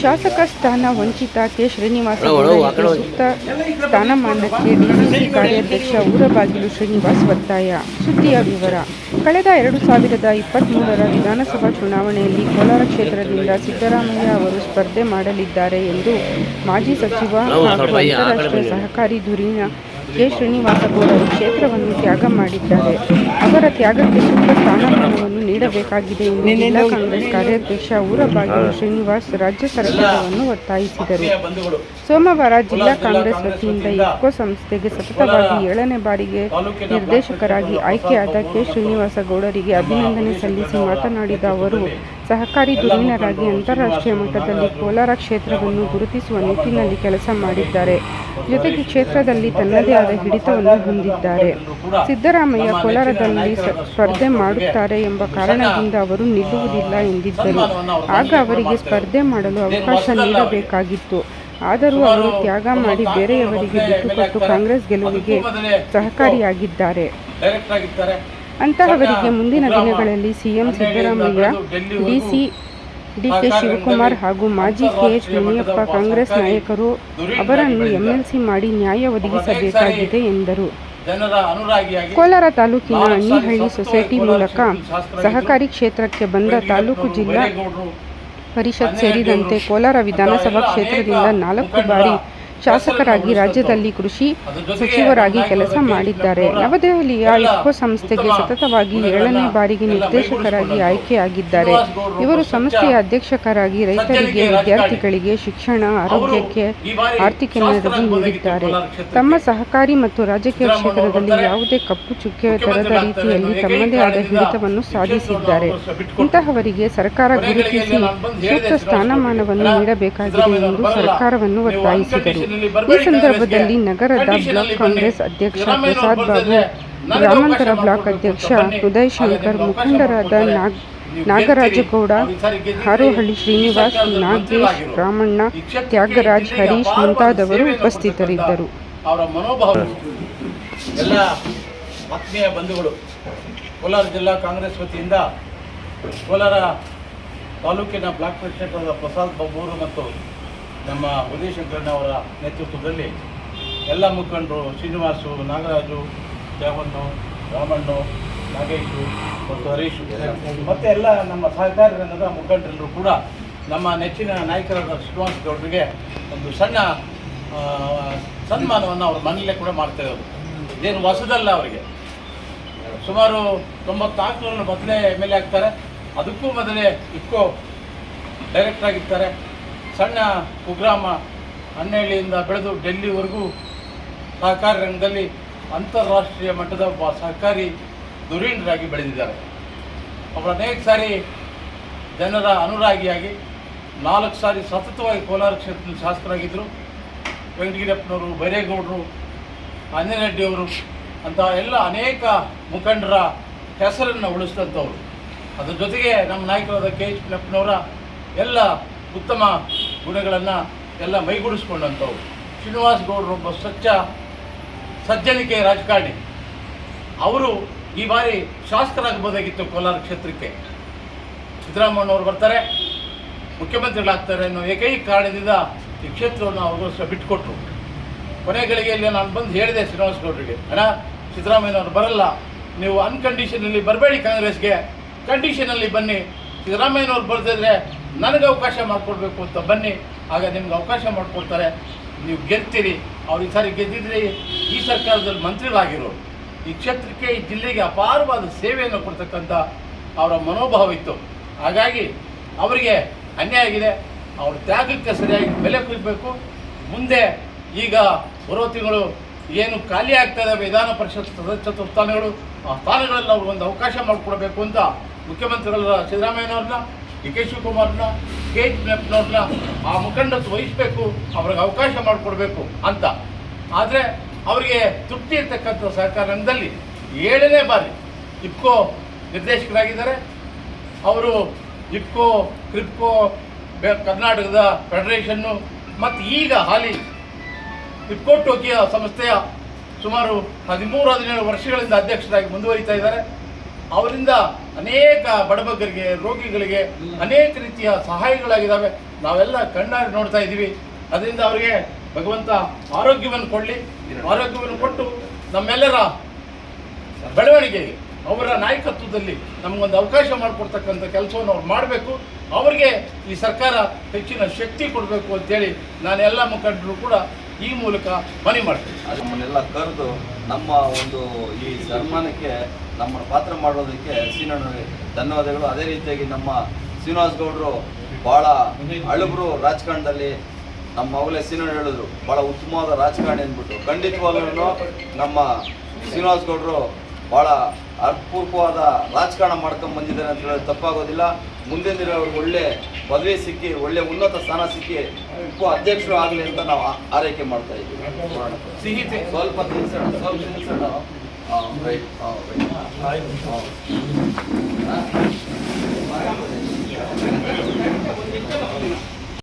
ಶಾಸಕ ಸ್ಥಾನ ವಂಚಿತ ಕೆ. ಶ್ರೀನಿವಾಸ ಸೂಕ್ತ ಸ್ಥಾನಮಾನಕ್ಕೆ ಬಿಜೆಪಿ ಕಾರ್ಯಾಧ್ಯಕ್ಷ ಊರಬಾಗಿಲು ಶ್ರೀನಿವಾಸ್ ಒತ್ತಾಯ. ಸುದ್ದಿಯ ವಿವರ. ಕಳೆದ ಎರಡು ಸಾವಿರದ ಇಪ್ಪತ್ತ್ಮೂರರ ವಿಧಾನಸಭಾ ಚುನಾವಣೆಯಲ್ಲಿ ಕೋಲಾರ ಕ್ಷೇತ್ರದಿಂದ ಸಿದ್ದರಾಮಯ್ಯ ಅವರು ಸ್ಪರ್ಧೆ ಮಾಡಲಿದ್ದಾರೆ ಎಂದು ಮಾಜಿ ಸಚಿವ ಹಾಗೂ ಅಂತಾರಾಷ್ಟ್ರೀಯ ಸಹಕಾರಿ ಧುರೀಣ ಕೆ ಶ್ರೀನಿವಾಸ ಗೌಡರು ಕ್ಷೇತ್ರವನ್ನು ತ್ಯಾಗ ಮಾಡಿದ್ದಾರೆ. ಅವರ ತ್ಯಾಗಕ್ಕೆ ಸೂಕ್ತ ಸ್ಥಾನಮಾನವನ್ನು ನೀಡಬೇಕಾಗಿದೆ ಎಂದು ಜಿಲ್ಲಾ ಕಾಂಗ್ರೆಸ್ ಕಾರ್ಯಾಧ್ಯಕ್ಷ ಊರಬಾಗಿಲು ಶ್ರೀನಿವಾಸ್ ರಾಜ್ಯ ಸರ್ಕಾರವನ್ನು ಒತ್ತಾಯಿಸಿದರು. ಸೋಮವಾರ ಜಿಲ್ಲಾ ಕಾಂಗ್ರೆಸ್ ವತಿಯಿಂದ ಇಫ್ಕೋ ಸಂಸ್ಥೆಗೆ ಸತತವಾಗಿ ಏಳನೇ ಬಾರಿಗೆ ನಿರ್ದೇಶಕರಾಗಿ ಆಯ್ಕೆಯಾದ ಕೆ ಶ್ರೀನಿವಾಸ ಗೌಡರಿಗೆ ಅಭಿನಂದನೆ ಸಲ್ಲಿಸಿ ಮಾತನಾಡಿದ ಅವರು ಸಹಕಾರಿ ಧುರೀಣರಾಗಿ ಅಂತಾರಾಷ್ಟ್ರೀಯ ಮಟ್ಟದಲ್ಲಿ ಕೋಲಾರ ಕ್ಷೇತ್ರವನ್ನು ಗುರುತಿಸುವ ನಿಟ್ಟಿನಲ್ಲಿ ಕೆಲಸ ಮಾಡಿದ್ದಾರೆ. ಜೊತೆಗೆ ಕ್ಷೇತ್ರದಲ್ಲಿ ತನ್ನದೇ ಆದ ಹಿಡಿತವನ್ನು ಹೊಂದಿದ್ದಾರೆ. ಸಿದ್ದರಾಮಯ್ಯ ಕೋಲಾರದಲ್ಲಿ ಸ್ಪರ್ಧೆ ಮಾಡುತ್ತಾರೆ ಎಂಬ ಕಾರಣದಿಂದ ಅವರು ನಿಲ್ಲುವುದಿಲ್ಲ ಎಂದಿದ್ದರು. ಆಗ ಅವರಿಗೆ ಸ್ಪರ್ಧೆ ಮಾಡಲು ಅವಕಾಶ ನೀಡಬೇಕಾಗಿತ್ತು. ಆದರೂ ಅವರು ತ್ಯಾಗ ಮಾಡಿ ಬೇರೆಯವರಿಗೆ ಬಿಟ್ಟುಕೊಟ್ಟು ಕಾಂಗ್ರೆಸ್ ಗೆಲುವಿಗೆ ಸಹಕಾರಿಯಾಗಿದ್ದಾರೆ. ಅಂತಹವರಿಗೆ ಮುಂದಿನ ದಿನಗಳಲ್ಲಿ CM Siddaramaiah DC DK Shivakumar ಹಾಗೂ ಮಾಜಿ ಕೆಎಚ್ ಮುನಿಯಪ್ಪ ಕಾಂಗ್ರೆಸ್ ನಾಯಕರು ಅವರನ್ನು ಎಂಎಲ್ಸಿ ಮಾಡಿ ನ್ಯಾಯ ಒದಗಿಸಬೇಕಾಗಿದೆ ಎಂದರು. ಕೋಲಾರ ತಾಲೂಕಿನ ಅಣ್ಣಿಹಳ್ಳಿ ಸೊಸೈಟಿ ಮೂಲಕ ಸಹಕಾರಿ ಕ್ಷೇತ್ರಕ್ಕೆ ಬಂದ ತಾಲೂಕು ಜಿಲ್ಲಾ ಪರಿಷತ್ ಸೇರಿದಂತೆ ಕೋಲಾರ ವಿಧಾನಸಭಾ ಕ್ಷೇತ್ರದಿಂದ ನಾಲ್ಕು ಬಾರಿ ಶಾಸಕರಾಗಿ ರಾಜ್ಯದಲ್ಲಿ ಕೃಷಿ ಸಚಿವರಾಗಿ ಕೆಲಸ ಮಾಡಿದ್ದಾರೆ. ನವದೆಹಲಿಯ ಇಫ್ಕೋ ಸಂಸ್ಥೆಗೆ ಸತತವಾಗಿ ಏಳನೇ ಬಾರಿಗೆ ನಿರ್ದೇಶಕರಾಗಿ ಆಯ್ಕೆಯಾಗಿದ್ದಾರೆ. ಇವರು ಸಂಸ್ಥೆಯ ಅಧ್ಯಕ್ಷಕರಾಗಿ ರೈತರಿಗೆ, ವಿದ್ಯಾರ್ಥಿಗಳಿಗೆ ಶಿಕ್ಷಣ, ಆರೋಗ್ಯಕ್ಕೆ ಆರ್ಥಿಕ ನೆರವು ನೀಡಿದ್ದಾರೆ. ತಮ್ಮ ಸಹಕಾರಿ ಮತ್ತು ರಾಜಕೀಯ ಕ್ಷೇತ್ರದಲ್ಲಿ ಯಾವುದೇ ಕಪ್ಪು ಚುಕ್ಕೆ ತರದ ರೀತಿಯಲ್ಲಿ ತಮ್ಮದೇ ಆದ ಹಿಡಿತವನ್ನು ಸಾಧಿಸಿದ್ದಾರೆ. ಇಂತಹವರಿಗೆ ಸರ್ಕಾರ ಗುರುತಿಸಿ ಸೂಕ್ತ ಸ್ಥಾನಮಾನವನ್ನು ನೀಡಬೇಕಾಗಿದೆ ಎಂದು ಸರ್ಕಾರವನ್ನು ಒತ್ತಾಯಿಸಿದರು. ಈ ಸಂದರ್ಭದಲ್ಲಿ ನಗರದ ಬ್ಲಾಕ್ ಕಾಂಗ್ರೆಸ್ ಅಧ್ಯಕ್ಷ ಪ್ರಸಾದ್ ಬಾಬು ಗ್ರಾಮಾಂತರ ಬ್ಲಾಕ್ ಅಧ್ಯಕ್ಷ ಉದಯ್ ಶಂಕರ್ ಮುಖಂಡರಾದ ನಾಗ್ ನಾಗರಾಜಗೌಡ ಹಾರೋಹಳ್ಳಿ ಶ್ರೀನಿವಾಸ್ ನಾಗೇಶ್ ರಾಮಣ್ಣ ತ್ಯಾಗರಾಜ್ ಹರೀಶ್ ಮುಂತಾದವರು ಉಪಸ್ಥಿತರಿದ್ದರು. ಅವರ ಮನೋಭಾವ ಎಲ್ಲ ಆತ್ಮೀಯ ಬಂಧುಗಳು. ಕೋಲಾರ ಜಿಲ್ಲಾ ಕಾಂಗ್ರೆಸ್ ವತಿಯಿಂದ ಕೋಲಾರ ತಾಲೂಕಿನ ಬ್ಲಾಕ್ ಪ್ರೆಸಿಡೆಂಟ್ ಆದ ಪ್ರಸಾದ್ ಬಾಬೂರು ಮತ್ತು ನಮ್ಮ ಉದಯ ಶಂಕರಣ್ಣವರ ನೇತೃತ್ವದಲ್ಲಿ ಎಲ್ಲ ಮುಖಂಡರು ಶ್ರೀನಿವಾಸು, ನಾಗರಾಜು ಜಾಮಣ್ಣು ರಾಮಣ್ಣು, ನಾಗೇಶು ಮತ್ತು ಹರೀಶು ಮತ್ತು ಎಲ್ಲ ನಮ್ಮ ಸಹಕಾರಿ ರಂಗದ ಮುಖಂಡರೆಲ್ಲರೂ ಕೂಡ ನಮ್ಮ ನೆಚ್ಚಿನ ನಾಯಕರಾದ ಶ್ರೀನಿವಾಸ ಗೌಡರಿಗೆ ಒಂದು ಸಣ್ಣ ಸನ್ಮಾನವನ್ನು ಅವ್ರ ಮನೆಯಲ್ಲೇ ಕೂಡ ಮಾಡ್ತಾ ಇರೋದು. ಇದೇನು ಹೊಸದಲ್ಲ ಅವರಿಗೆ. ಸುಮಾರು ತೊಂಬತ್ನಾಲ್ಕರಲ್ಲಿ ಮೊದಲೇ ಎಂ ಎಲ್ ಎ ಆಗ್ತಾರೆ. ಅದಕ್ಕೂ ಮೊದಲೇ ಇಕ್ಕೋ ಡೈರೆಕ್ಟರ್ ಆಗಿರ್ತಾರೆ. ಸಣ್ಣ ಕುಗ್ರಾಮ ಹನ್ನೆಹಳ್ಳಿಯಿಂದ ಬೆಳೆದು ಡೆಲ್ಲಿವರೆಗೂ ಸಹಕಾರಿ ರಂಗದಲ್ಲಿ ಅಂತಾರಾಷ್ಟ್ರೀಯ ಮಟ್ಟದ ಒಬ್ಬ ಸಹಕಾರಿ ಧುರೀಣರಾಗಿ ಬೆಳೆದಿದ್ದಾರೆ. ಅವರು ಅನೇಕ ಸಾರಿ ಜನರ ಅನುರಾಗಿಯಾಗಿ ನಾಲ್ಕು ಸಾರಿ ಸತತವಾಗಿ ಕೋಲಾರ ಕ್ಷೇತ್ರದ ಶಾಸಕರಾಗಿದ್ದರು. ವೆಂಕಟಗಿರಪ್ಪನವರು ಬೈರೇಗೌಡರು ಅಂಜನರೆಡ್ಡಿಯವರು ಅಂತ ಎಲ್ಲ ಅನೇಕ ಮುಖಂಡರ ಹೆಸರನ್ನು ಉಳಿಸಿದಂಥವ್ರು. ಅದ್ರ ಜೊತೆಗೆ ನಮ್ಮ ನಾಯಕರಾದ ಕೆ ಎಚ್ ಎಲ್ಲ ಉತ್ತಮ ಗುಣಗಳನ್ನು ಎಲ್ಲ ಮೈಗೂಡಿಸ್ಕೊಂಡಂಥವು ಶ್ರೀನಿವಾಸ್ ಒಬ್ಬ ಸ್ವಚ್ಛ ಸಜ್ಜನಿಕೆ ರಾಜಕಾರಣಿ. ಅವರು ಈ ಬಾರಿ ಶಾಸಕರಾಗಬಹುದಾಗಿತ್ತು ಕೋಲಾರ ಕ್ಷೇತ್ರಕ್ಕೆ. ಸಿದ್ದರಾಮಯ್ಯನವರು ಬರ್ತಾರೆ, ಮುಖ್ಯಮಂತ್ರಿಗಳಾಗ್ತಾರೆ ಅನ್ನೋ ಏಕೈಕ ಕಾರಣದಿಂದ ಈ ಕ್ಷೇತ್ರವನ್ನು ಅವ್ರಿಗೋಸ್ಕರ ಬಿಟ್ಟುಕೊಟ್ರು. ಕೊನೆ ಗಳಿಗೆಯಲ್ಲಿ ನಾನು ಬಂದು ಹೇಳಿದೆ ಶ್ರೀನಿವಾಸ ಗೌಡರಿಗೆ, ಅಣ್ಣ, ಸಿದ್ದರಾಮಯ್ಯನವರು ಬರಲ್ಲ, ನೀವು ಅನ್ಕಂಡೀಷನಲ್ಲಿ ಬರಬೇಡಿ ಕಾಂಗ್ರೆಸ್ಗೆ. ಕಂಡೀಷನಲ್ಲಿ ಬನ್ನಿ. ಸಿದ್ದರಾಮಯ್ಯನವರು ಬರ್ದಿದ್ರೆ ನನಗೆ ಅವಕಾಶ ಮಾಡಿಕೊಡ್ಬೇಕು ಅಂತ ಬನ್ನಿ, ಆಗ ನಿಮ್ಗೆ ಅವಕಾಶ ಮಾಡಿಕೊಡ್ತಾರೆ. ನೀವು ಗೆಲ್ತೀರಿ. ಅವ್ರು ಈ ಸಾರಿ ಗೆದ್ದಿದ್ರೆ ಈ ಸರ್ಕಾರದಲ್ಲಿ ಮಂತ್ರಿಗಳಾಗಿರೋರು. ಈ ಕ್ಷೇತ್ರಕ್ಕೆ, ಈ ಜಿಲ್ಲೆಗೆ ಅಪಾರವಾದ ಸೇವೆಯನ್ನು ಕೊಡ್ತಕ್ಕಂಥ ಅವರ ಮನೋಭಾವ ಇತ್ತು. ಹಾಗಾಗಿ ಅವರಿಗೆ ಅನ್ಯಾಯ ಆಗಿದೆ. ಅವ್ರ ತ್ಯಾಗಕ್ಕೆ ಸರಿಯಾಗಿ ಬೆಲೆ ಕೊಡಬೇಕು. ಮುಂದೆ ಈಗ ಬರೋ ತಿಂಗಳು ಏನು ಖಾಲಿ ಆಗ್ತಾ ಇದೆ ವಿಧಾನ ಪರಿಷತ್ ಸದಸ್ಯತ್ವ ಸ್ಥಾನಗಳು ಆ ಸ್ಥಾನಗಳಲ್ಲಿ ಅವ್ರಿಗೆ ಒಂದು ಅವಕಾಶ ಮಾಡಿಕೊಡಬೇಕು ಅಂತ ಮುಖ್ಯಮಂತ್ರಿಗಳ ಸಿದ್ದರಾಮಯ್ಯನವ್ರನ್ನ ಡಿ ಕೆ ಶಿವಕುಮಾರ್ನ ಕೆ ಎಚ್ ಮೆಪ್ನವ್ರನ್ನ ಆ ಮುಖಂಡತ್ವ ವಹಿಸಬೇಕು, ಅವ್ರಿಗೆ ಅವಕಾಶ ಮಾಡಿಕೊಡ್ಬೇಕು ಅಂತ. ಆದರೆ ಅವರಿಗೆ ತೃಪ್ತಿ ಇರ್ತಕ್ಕಂಥ ಸಹಕಾರ ರಂಗದಲ್ಲಿ ಏಳನೇ ಬಾರಿ ಇಫ್ಕೋ ನಿರ್ದೇಶಕರಾಗಿದ್ದಾರೆ. ಅವರು ಇಫ್ಕೋ ಕ್ರಿಪ್ಕೋ ಕರ್ನಾಟಕದ ಫೆಡರೇಷನ್ನು ಮತ್ತು ಈಗ ಹಾಲಿ ಇಫ್ಕೋ ಟೋಕಿಯೋ ಸಂಸ್ಥೆಯ ಸುಮಾರು ಹದಿಮೂರು, ಹದಿನೇಳು ವರ್ಷಗಳಿಂದ ಅಧ್ಯಕ್ಷರಾಗಿ ಮುಂದುವರಿತಾ ಇದ್ದಾರೆ. ಅವರಿಂದ ಅನೇಕ ಬಡಬಗ್ಗರಿಗೆ, ರೋಗಿಗಳಿಗೆ ಅನೇಕ ರೀತಿಯ ಸಹಾಯಗಳಾಗಿದ್ದಾವೆ ನಾವೆಲ್ಲ ಕಣ್ಣಾಗಿ ನೋಡ್ತಾ ಇದ್ದೀವಿ. ಅದರಿಂದ ಅವರಿಗೆ ಭಗವಂತ ಆರೋಗ್ಯವನ್ನು ಕೊಡಲಿ. ಆರೋಗ್ಯವನ್ನು ಕೊಟ್ಟು ನಮ್ಮೆಲ್ಲರ ಬೆಳವಣಿಗೆಗೆ, ಅವರ ನಾಯಕತ್ವದಲ್ಲಿ ನಮಗೊಂದು ಅವಕಾಶ ಮಾಡಿಕೊಡ್ತಕ್ಕಂಥ ಕೆಲಸವನ್ನು ಅವ್ರು ಮಾಡಬೇಕು. ಅವರಿಗೆ ಈ ಸರ್ಕಾರ ಹೆಚ್ಚಿನ ಶಕ್ತಿ ಕೊಡಬೇಕು ಅಂತೇಳಿ ನಾನು ಎಲ್ಲ ಮುಖಂಡರು ಕೂಡ ಈ ಮೂಲಕ ಮನವಿ ಮಾಡ್ತೀನಿ. ನಮ್ಮನ್ನೆಲ್ಲ ಕರೆದು ನಮ್ಮ ಒಂದು ಈ ಸನ್ಮಾನಕ್ಕೆ ನಮ್ಮನ್ನು ಪಾತ್ರ ಮಾಡೋದಕ್ಕೆ ಸೀನಣ್ಣ ಧನ್ಯವಾದಗಳು. ಅದೇ ರೀತಿಯಾಗಿ ನಮ್ಮ ಶ್ರೀನಿವಾಸ್ ಗೌಡರು ಭಾಳ ಅಳುಬರು ರಾಜಕಾರಣದಲ್ಲಿ ನಮ್ಮ ಮಗಳೇ ಸೀನಣ್ಣ ಹೇಳಿದ್ರು. ಭಾಳ ಉತ್ತಮವಾದ ರಾಜಕಾರಣಿ ಅಂದ್ಬಿಟ್ಟು. ಖಂಡಿತವಾಗ್ಲೂ ನಮ್ಮ ಶ್ರೀನಿವಾಸ್ ಗೌಡರು ಭಾಳ ಅರ್ಥಪೂರ್ವಕವಾದ ರಾಜಕಾರಣ ಮಾಡ್ಕೊಂಡು ಬಂದಿದ್ದಾರೆ ಅಂತ ಹೇಳಿದ್ರೆ ತಪ್ಪಾಗೋದಿಲ್ಲ. ಮುಂದಿನ ದಿನ ಅವ್ರಿಗೆ ಒಳ್ಳೆ ಪದವಿ ಸಿಕ್ಕಿ ಒಳ್ಳೆ ಉನ್ನತ ಸ್ಥಾನ ಸಿಕ್ಕಿ ಉಪ ಅಧ್ಯಕ್ಷರು ಆಗಲಿ ಅಂತ ನಾವು ಆರೈಕೆ ಮಾಡ್ತಾ ಇದ್ದೀವಿ. ಸ್ವಲ್ಪ ತಿನ್ಸೋಣ ಸ್ವಲ್ಪ ತಿನ್ಸೋಣ. Thank you.